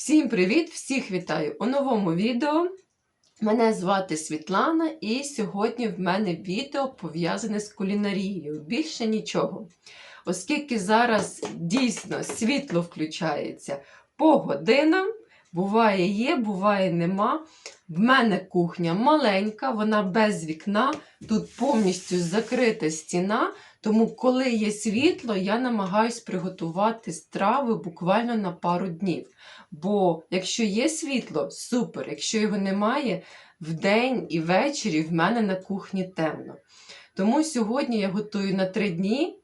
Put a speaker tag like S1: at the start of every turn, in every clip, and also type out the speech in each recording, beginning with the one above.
S1: Всім привіт! Всіх вітаю у новому відео. Мене звати Світлана, і сьогодні в мене відео пов'язане з кулінарією. Більше нічого. Оскільки зараз дійсно світло включається по годинам, буває є, буває нема. В мене кухня маленька, вона без вікна, тут повністю закрита стіна. Тому, коли є світло, я намагаюсь приготувати страви буквально на пару днів. Бо якщо є світло, супер. Якщо його немає, вдень і ввечері в мене на кухні темно. Тому сьогодні я готую на три дні,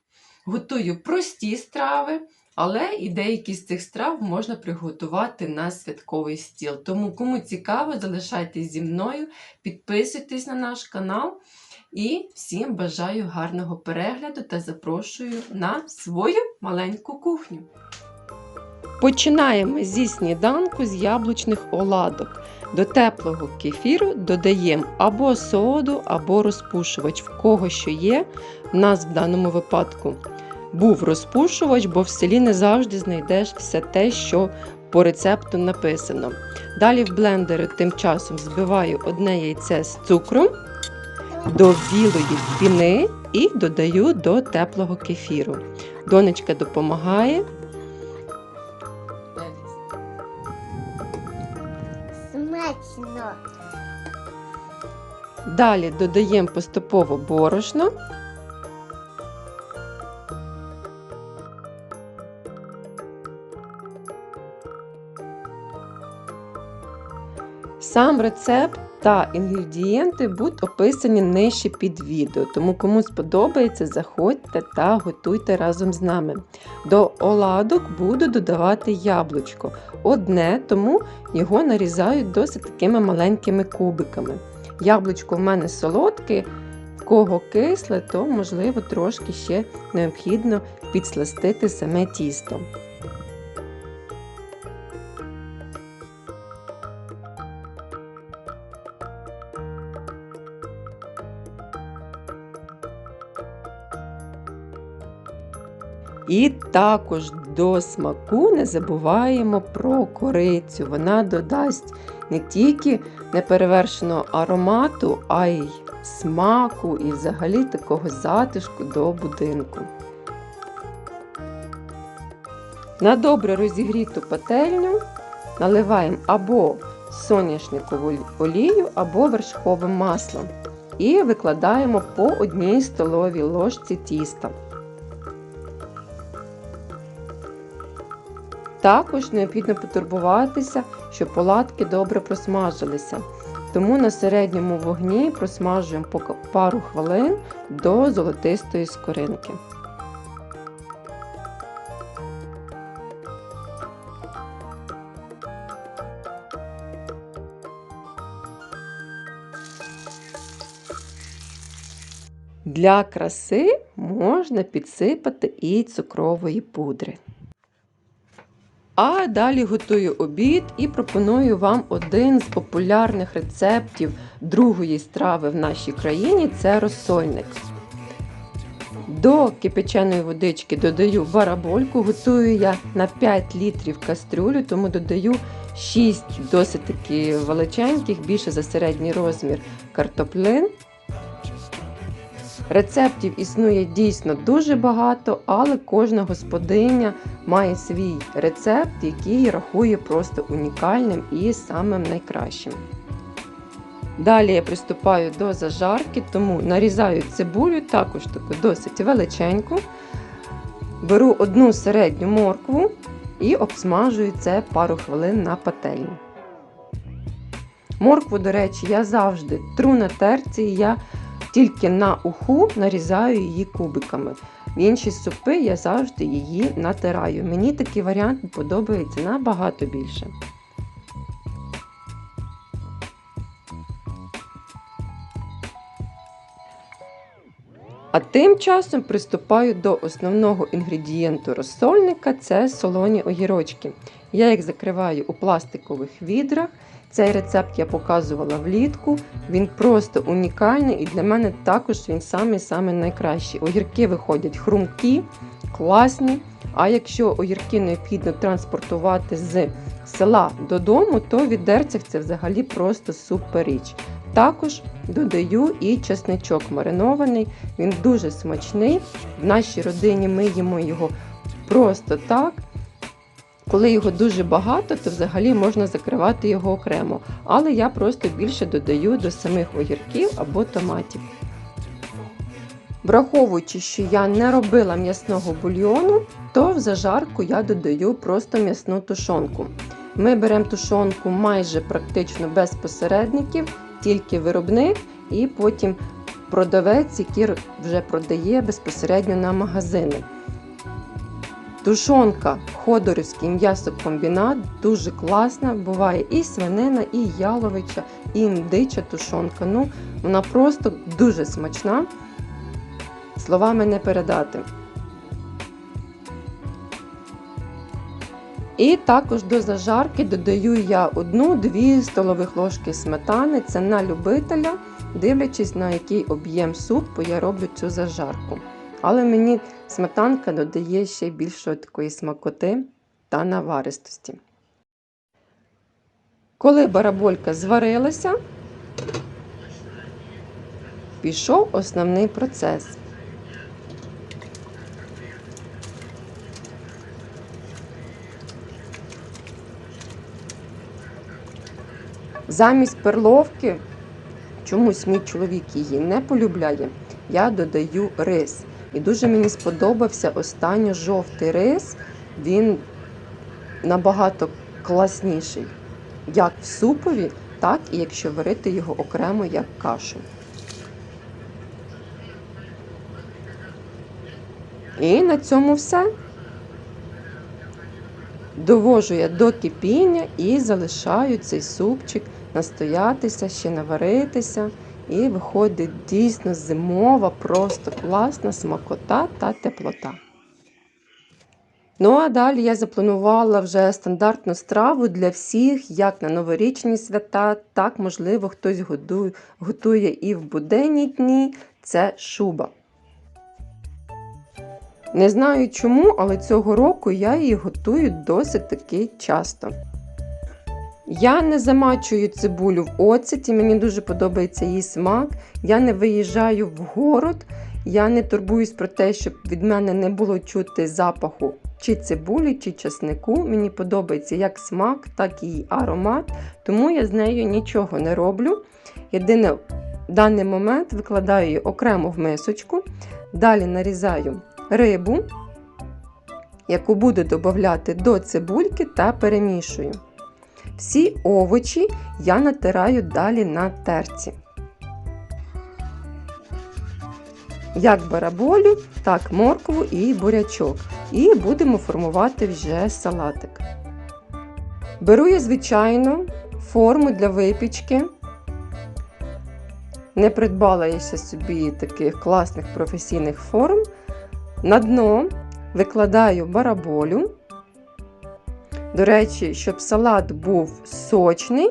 S1: готую прості страви, але і деякі з цих страв можна приготувати на святковий стіл. Тому, кому цікаво, залишайтесь зі мною, підписуйтесь на наш канал. І всім бажаю гарного перегляду та запрошую на свою маленьку кухню. Починаємо зі сніданку з яблучних оладок. До теплого кефіру додаємо або соду, або розпушувач. В кого що є, в нас в даному випадку був розпушувач, бо в селі не завжди знайдеш все те, що по рецепту написано. Далі в блендері тим часом збиваю одне яйце з цукром до білої піни і додаю до теплого кефіру. Донечка допомагає.
S2: Смачно.
S1: Далі додаємо поступово борошно. Сам рецепт та інгредієнти будуть описані нижче під відео, тому кому сподобається, заходьте та готуйте разом з нами. До оладок буду додавати яблучко. Одне, тому його нарізають досить такими маленькими кубиками. Яблучко в мене солодке, в кого кисле, то можливо трошки ще необхідно підсластити саме тісто. І також до смаку не забуваємо про корицю. Вона додасть не тільки неперевершеного аромату, а й смаку і взагалі такого затишку до будинку. На добре розігріту пательню наливаємо або соняшникову олію, або вершковим маслом. І викладаємо по одній столовій ложці тіста. Також необхідно потурбуватися, щоб оладки добре просмажилися. Тому на середньому вогні просмажуємо по пару хвилин до золотистої скоринки. Для краси можна підсипати і цукрової пудри. А далі готую обід і пропоную вам один з популярних рецептів другої страви в нашій країні це розсольник. До кипяченої водички додаю барабольку, готую я на 5 літрів кастрюлю, тому додаю 6 досить таки величеньких, більше за середній розмір картоплин. Рецептів існує дійсно дуже багато, але кожна господиня має свій рецепт, який рахує просто унікальним і самим найкращим. Далі я приступаю до зажарки, тому нарізаю цибулю, також таку досить величеньку. Беру одну середню моркву і обсмажую це пару хвилин на пательні. Моркву, до речі, я завжди тру на терці. Я тільки на уху нарізаю її кубиками. В інші супи я завжди її натираю. Мені такий варіант подобається набагато більше. А тим часом приступаю до основного інгредієнту розсольника це солоні огірочки. Я їх закриваю у пластикових відрах. Цей рецепт я показувала влітку. Він просто унікальний і для мене також він самий-самий найкращий. Огірки виходять хрумкі, класні. А якщо огірки необхідно транспортувати з села додому, то в відерцях це взагалі просто супер річ. Також додаю і чесничок маринований, він дуже смачний. В нашій родині ми їмо його просто так. Коли його дуже багато, то взагалі можна закривати його окремо. Але я просто більше додаю до самих огірків або томатів. Враховуючи, що я не робила м'ясного бульйону, то в зажарку я додаю просто м'ясну тушонку. Ми беремо тушонку майже практично без посередників, тільки виробник і потім продавець, який вже продає безпосередньо на магазини. Тушонка Ходорівський м'ясокомбінат дуже класна. Буває і свинина, і яловича, і індича тушонка. Ну, вона просто дуже смачна. Словами не передати. І також до зажарки додаю я 1-2 столових ложки сметани. Це на любителя, дивлячись на який об'єм супу я роблю цю зажарку. Але мені сметанка додає ще більшої такої смакоти та наваристості. Коли бараболька зварилася, пішов основний процес. Замість перловки, чомусь мій чоловік її не полюбляє, я додаю рис. І дуже мені сподобався останньо жовтий рис. Він набагато класніший, як в супові, так і якщо варити його окремо як кашу. І на цьому все. Довожу я до кипіння і залишаю цей супчик настоятися, ще наваритися. І виходить дійсно зимова, просто класна смакота та теплота. Ну а далі я запланувала вже стандартну страву для всіх, як на новорічні свята, так, можливо, хтось готує і в буденні дні. Це шуба. Не знаю чому, але цього року я її готую досить таки часто. Я не замачую цибулю в оцеті, мені дуже подобається її смак. Я не виїжджаю в город, я не турбуюсь про те, щоб від мене не було чути запаху чи цибулі, чи часнику. Мені подобається як смак, так і аромат, тому я з нею нічого не роблю. Єдине, в даний момент викладаю її окремо в мисочку, далі нарізаю рибу, яку буду додати до цибульки та перемішую. Всі овочі я натираю далі на терці. Як бараболю, так моркву і бурячок. І будемо формувати вже салатик. Беру я, звичайно, форму для випічки. Не придбала я ще собі таких класних професійних форм. На дно викладаю бараболю. До речі, щоб салат був сочний,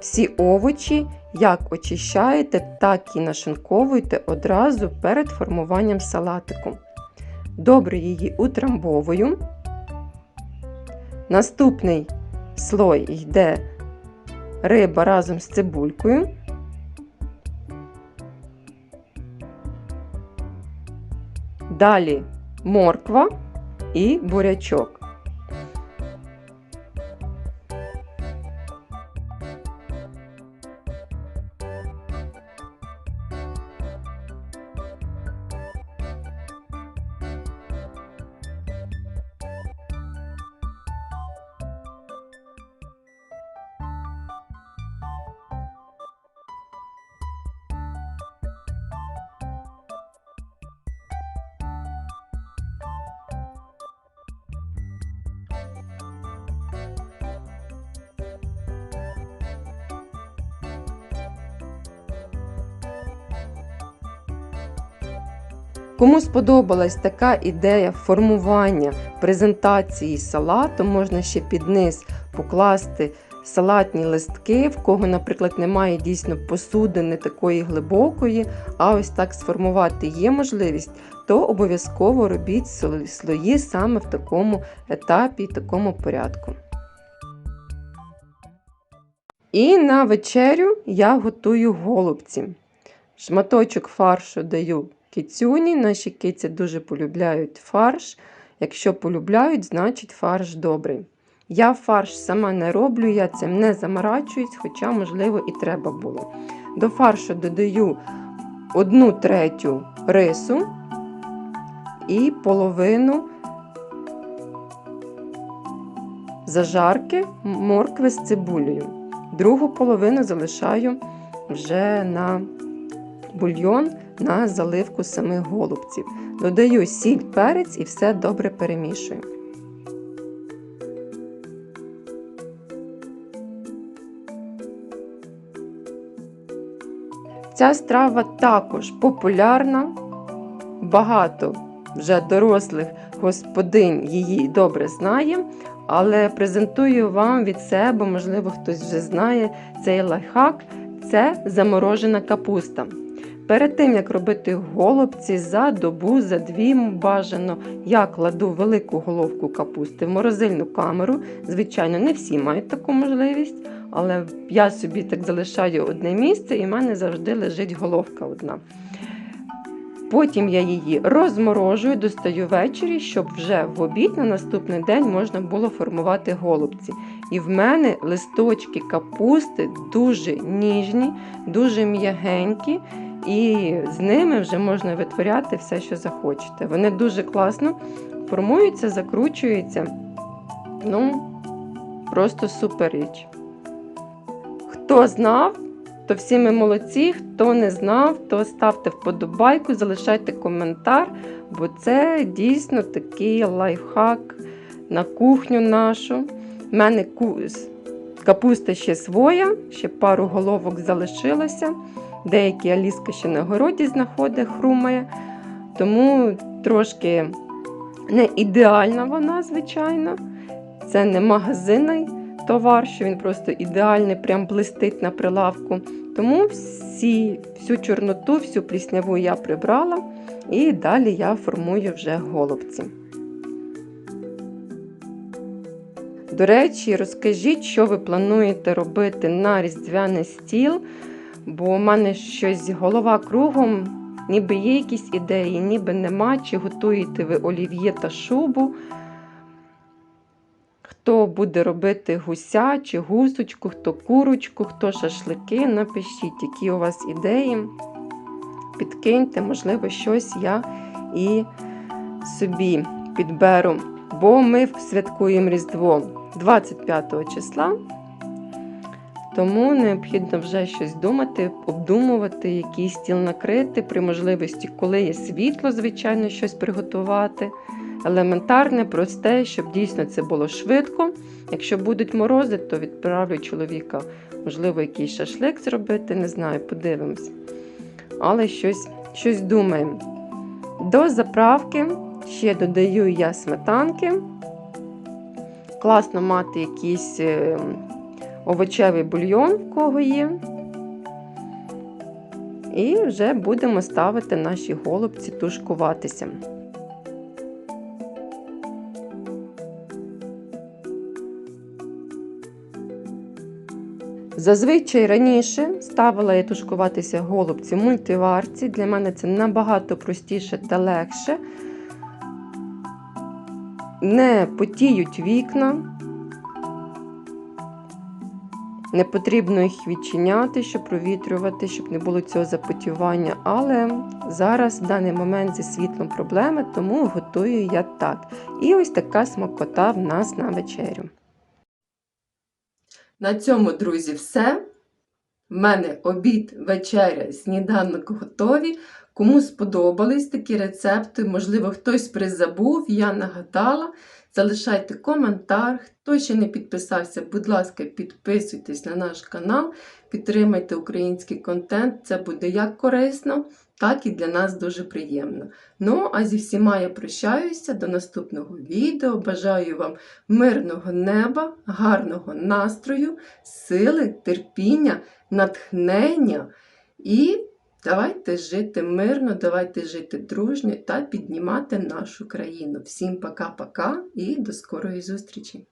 S1: всі овочі як очищаєте, так і нашинковуєте одразу перед формуванням салатику. Добре її утрамбовую. Наступний слой йде риба разом з цибулькою. Далі морква і бурячок. Кому сподобалась така ідея формування презентації салату, можна ще під низ покласти салатні листки, в кого, наприклад, немає дійсно посудини такої глибокої, а ось так сформувати є можливість, то обов'язково робіть слої саме в такому етапі і такому порядку. І на вечерю я готую голубці. Шматочок фаршу даю кицюні. Наші киці дуже полюбляють фарш. Якщо полюбляють, значить фарш добрий. Я фарш сама не роблю, я цим не заморачуюсь, хоча, можливо, і треба було. До фаршу додаю одну третю рису і половину зажарки моркви з цибулею. Другу половину залишаю вже на бульйон на заливку самих голубців. Додаю сіль, перець і все добре перемішую. Ця страва також популярна. Багато вже дорослих господинь її добре знає, але презентую вам від себе, можливо, хтось вже знає цей лайфхак це заморожена капуста. Перед тим, як робити голубці за добу, за дві бажано, я кладу велику головку капусти в морозильну камеру. Звичайно, не всі мають таку можливість, але я собі так залишаю одне місце і в мене завжди лежить головка одна. Потім я її розморожую, достаю ввечері, щоб вже в обід на наступний день можна було формувати голубці. І в мене листочки капусти дуже ніжні, дуже м'ягенькі, і з ними вже можна витворяти все, що захочете. Вони дуже класно формуються, закручуються. Ну, просто супер річ. Хто знав, то всі ми молодці. Хто не знав, то ставте вподобайку, залишайте коментар, бо це дійсно такий лайфхак на кухню нашу. У мене капуста ще своя, ще пару головок залишилося. Деякі Аліска ще на городі знаходить, хрумає. Тому трошки не ідеальна вона, звичайно. Це не магазинний товар, що він просто ідеальний, прям блистить на прилавку. Тому всі, всю чорноту, всю плісняву я прибрала і далі я формую вже голубці. До речі, розкажіть, що ви плануєте робити на різдвяний стіл, бо у мене щось голова кругом, ніби є якісь ідеї, ніби нема, чи готуєте ви олів'є та шубу. Хто буде робити гуся чи гусочку, хто курочку, хто шашлики, напишіть, які у вас ідеї. Підкиньте, можливо, щось я і собі підберу. Бо ми святкуємо Різдво 25 числа, тому необхідно вже щось думати, обдумувати, який стіл накрити, при можливості, коли є світло, звичайно, щось приготувати. Елементарне, просте, щоб дійсно це було швидко. Якщо будуть морози, то відправлю чоловіка, можливо, якийсь шашлик зробити, не знаю, подивимось. Але щось, щось думаємо. До заправки ще додаю я сметанки. Класно мати якийсь е, овочевий бульйон, в кого є. І вже будемо ставити наші голубці тушкуватися. Зазвичай раніше ставила я тушкуватися голубці в мультиварці. Для мене це набагато простіше та легше. Не потіють вікна, не потрібно їх відчиняти, щоб провітрювати, щоб не було цього запотівання. Але зараз в даний момент зі світлом проблеми, тому готую я так. І ось така смакота в нас на вечерю. На цьому, друзі, все. В мене обід, вечеря, сніданок готові. Кому сподобались такі рецепти, можливо, хтось призабув, я нагадала. Залишайте коментар. Хто ще не підписався, будь ласка, підписуйтесь на наш канал, підтримайте український контент. Це буде як корисно, так і для нас дуже приємно. Ну, а зі всіма я прощаюся до наступного відео. Бажаю вам мирного неба, гарного настрою, сили, терпіння, натхнення і давайте жити мирно, давайте жити дружньо та піднімати нашу країну. Всім пока-пока і до скорої зустрічі!